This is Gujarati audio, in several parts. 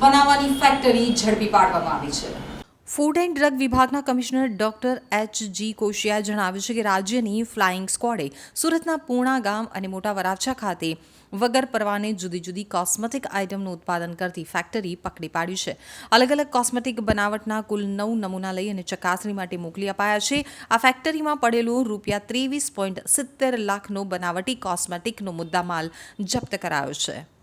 બનાવવાની ફેક્ટરી ઝડપી પાડવામાં આવી છે. ફૂડ એન્ડ ડ્રગ વિભાગના કમિશનર ડોક્ટર એચ જી કોશિયાએ જણાવ્યું છે કે રાજ્યની ફ્લાઇંગ સ્ક્વોડે સુરતના પૂર્ણા ગામ અને મોટા વરાછા ખાતે વગર પરવાને જુદી જુદી કોસ્મેટિક આઇટમનું ઉત્પાદન કરતી ફેક્ટરી પકડી પાડી છે. અલગ અલગ કોસ્મેટિક બનાવટના કુલ નવ નમૂના લઈ અને ચકાસણી માટે મોકલી અપાયા છે. આ ફેક્ટરીમાં પડેલો રૂપિયા ત્રેવીસ પોઈન્ટ સિત્તેર લાખનો બનાવટી કોસ્મેટિકનો મુદ્દામાલ જપ્ત કરાયો છે.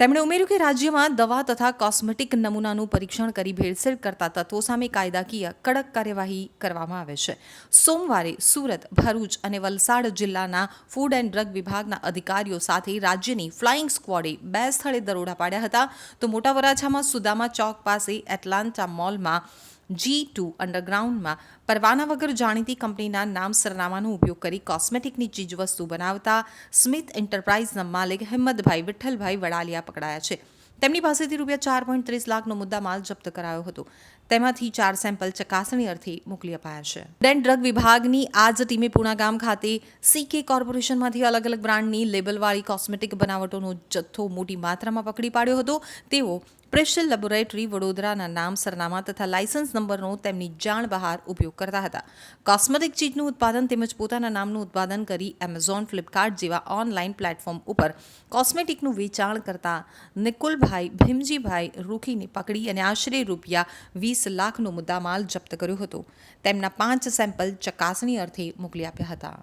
તેમણે ઉમેર્યું કે રાજ્યમાં દવા તથા કોસ્મેટિક નમૂનાનું પરીક્ષણ કરી ભેળસેળ કરતા તત્વો સામે કાયદાકીય કડક કાર્યવાહી કરવામાં આવે છે. સોમવારે સુરત, ભરૂચ અને વલસાડ જિલ્લાના ફૂડ એન્ડ ડ્રગ વિભાગના અધિકારીઓ સાથે રાજ્યની ફ્લાઇંગ સ્ક્વોડે બે સ્થળે દરોડા પાડ્યા હતા. તો મોટા વરાછામાં સુદામા ચોક પાસે એટલાન્ટા મોલમાં જી ટુ અંડરગ્રાઉન્ડમાં પરવાના વગર જાણીતી કંપનીના નામ સરનામાનો ઉપયોગ કરી કોસ્મેટિકની ચીજવસ્તુ બનાવતા સ્મિથ એન્ટરપ્રાઇઝના માલિક હિંમતભાઈ વિઠ્ઠલભાઈ વડાલિયા પકડાયા છે. તેમની પાસેથી રૂપિયા ચાર પોઈન્ટ ત્રીસ લાખનો મુદ્દામાલ જપ્ત કરાયો હતો. તેમાંથી ચાર સેમ્પલ ચકાસણી અર્થે મોકલી અપાયા છે. ડેન ડ્રગ વિભાગની આ જ ટીમે પૂણા ગામ ખાતે સીકે કોર્પોરેશનમાંથી અલગ અલગ બ્રાન્ડની લેબલવાળી કોસ્મેટિક બનાવટોનો જથ્થો મોટી માત્રામાં પકડી પાડ્યો હતો. તેઓ પ્રેશિયલ લેબોરેટરી વડોદરાના નામ, સરનામા તથા લાયસન્સ નંબરનો તેમની જાણ બહાર ઉપયોગ કરતા હતા. કોસ્મેટિક ચીજનું ઉત્પાદન તેમજ પોતાના નામનું ઉત્પાદન કરી એમેઝોન ફ્લિપકાર્ટ જેવા ઓનલાઈન પ્લેટફોર્મ ઉપર કોસ્મેટિકનું વેચાણ કરતા નિકુલભાઈ, ભીમજીભાઈ રૂખીને પકડી અને આશરે રૂપિયા વીસ લાખનો મુદ્દામાલ જપ્ત કર્યો હતો. તેમના પાંચ સેમ્પલ ચકાસણી અર્થે મોકલી આપ્યા હતા.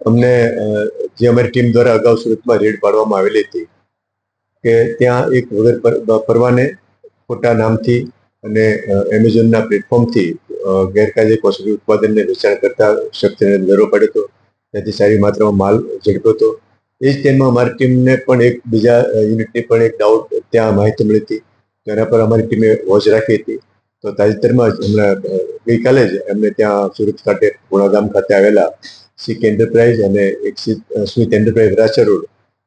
અમને જે અમારી ટીમ દ્વારા અગાઉ સુરતમાં રેડ પાડવામાં આવેલી હતી કે ત્યાં એક વગર પરવાને ખોટા નામથી અને એમેઝોનના પ્લેટફોર્મથી ગેરકાયદે કોસ્મેટિક ઉત્પાદનને વેચાણ કરતા શખ્સને દરો પડ્યો હતો. ત્યાંથી સારી માત્રામાં માલ ઝડપ્યો હતો. એ જ ટાઈમમાં અમારી ટીમને પણ એક બીજા યુનિટની પણ એક ડાઉટ ત્યાં માહિતી મળી હતી. તેના પર અમારી ટીમે વોચ રાખી હતી. તો તાજેતરમાં જ હમણાં ગઈકાલે જ એમને ત્યાં સુરત ખાતે ગુણાગામ ખાતે આવેલા સિક એન્ટરપ્રાઇઝ અને એક સ્મિત એન્ટરપ્રાઇઝ રાચર રોડ,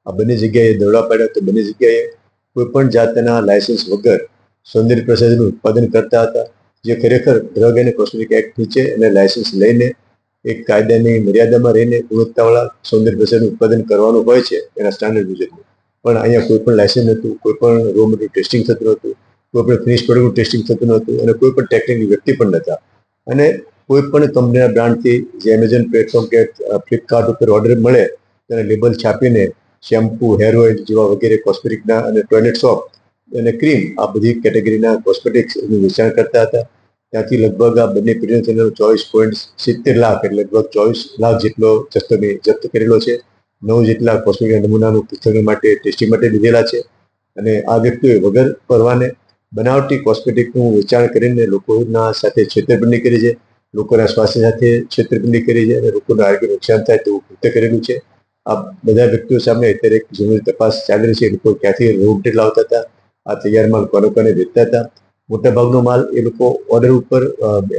આ બંને જગ્યાએ દોડા પાડ્યા તો બંને જગ્યાએ કોઈ પણ જાતના લાયસન્સ વગર સૌંદર્ય પ્રસાધનનું ઉત્પાદન કરતા હતા, જે ખરેખર ડ્રગ અને કોસ્મેટિક એક્ટ નીચે અને લાયસન્સ લઈને એક કાયદાની મર્યાદામાં રહીને ગુણવત્તાવાળા સૌંદર્ય પ્રસાધનનું ઉત્પાદન કરવાનું હોય છે એના સ્ટાન્ડર્ડ મુજબનું. પણ અહીંયા કોઈ પણ લાયસન્સ નહોતું કોઈ પણ રો મટીરિયલ ટેસ્ટિંગ થતું નહોતું કોઈ પણ ફિનિશ પ્રોડક્ટનું ટેસ્ટિંગ થતું નહોતું અને કોઈ પણ ટેકનિકની વ્યક્તિ પણ નહોતા. અને કોઈ પણ કંપનીના બ્રાન્ડથી જે એમેઝોન પ્લેટફોર્મ કે ફ્લિપકાર્ટ ઉપર ઓર્ડર મળે, તેને લેબલ છાપીને શેમ્પૂ હેર ઓઇલ જેવા વગેરે કોસ્મેટિકના અને ટોયલેટ સોપ અને ક્રીમ આ બધી કેટેગરીના કોસ્મેટિક્સનું વેચાણ કરતા હતા. ત્યાંથી લગભગ આ બંને પેઢીનો ચોવીસ પોઈન્ટ સિત્તેર લાખ એટલે લગભગ ચોવીસ લાખ જેટલો જથ્થો મેં જપ્ત કરેલો છે. નવ જેટલા કોસ્મેટિક નમૂનાનું પુસ્તક માટે ટેસ્ટિંગ માટે લીધેલા છે. અને આ વ્યક્તિઓએ વગર પરવાને બનાવટી કોસ્મેટિકનું વેચાણ કરીને લોકોના સાથે છેતરપિંડી કરી છે. લોકોના સ્વાસ્થ્ય સાથે છેતરપિંડી કરી છે અને લોકોના આરોગ્ય નુકસાન થાય તેવું કૃત્ય કરેલું છે. આ બધા વ્યક્તિઓ સામે અત્યારે એક જરૂરી તપાસ ચાલી રહી છે. એ લોકો ક્યાંથી રોગ લાવતા હતા? આ તૈયાર માલ કોને વેચતા હતા? મોટાભાગનો માલ એ લોકો ઓર્ડર ઉપર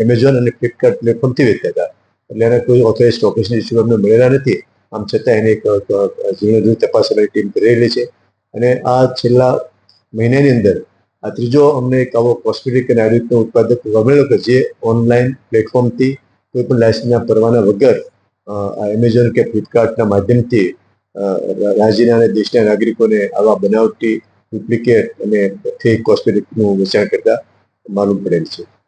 એમેઝોન અને ફ્લિપકાર્ટ પ્લેટફોર્મથી વેચતા હતા. એટલે એના કોઈ ઓથોરાઇઝ ઓફિસની ઇસ્યુ અમને મળેલા નથી. આમ છતાં એને એક જીવન ઝીણી તપાસ ટીમ કરી રહેલી છે. અને આ છેલ્લા મહિનાની અંદર આ ત્રીજો અમને એક આવો કોસ્મેટિક અને આયુર્વેદનો ઉત્પાદક ગમેલો કે જે ઓનલાઈન પ્લેટફોર્મથી કોઈ પણ લાયસન્સના પરવાના વગર આ એમેઝોન કે ફ્લિપકાર્ટના માધ્યમથી રાજ્યના અને દેશના નાગરિકોને આવા બનાવટી ડુપ્લિકેટ અને ફેક કોસ્મેટિકનું વેચાણ કરતા માલુમ પડેલ છે.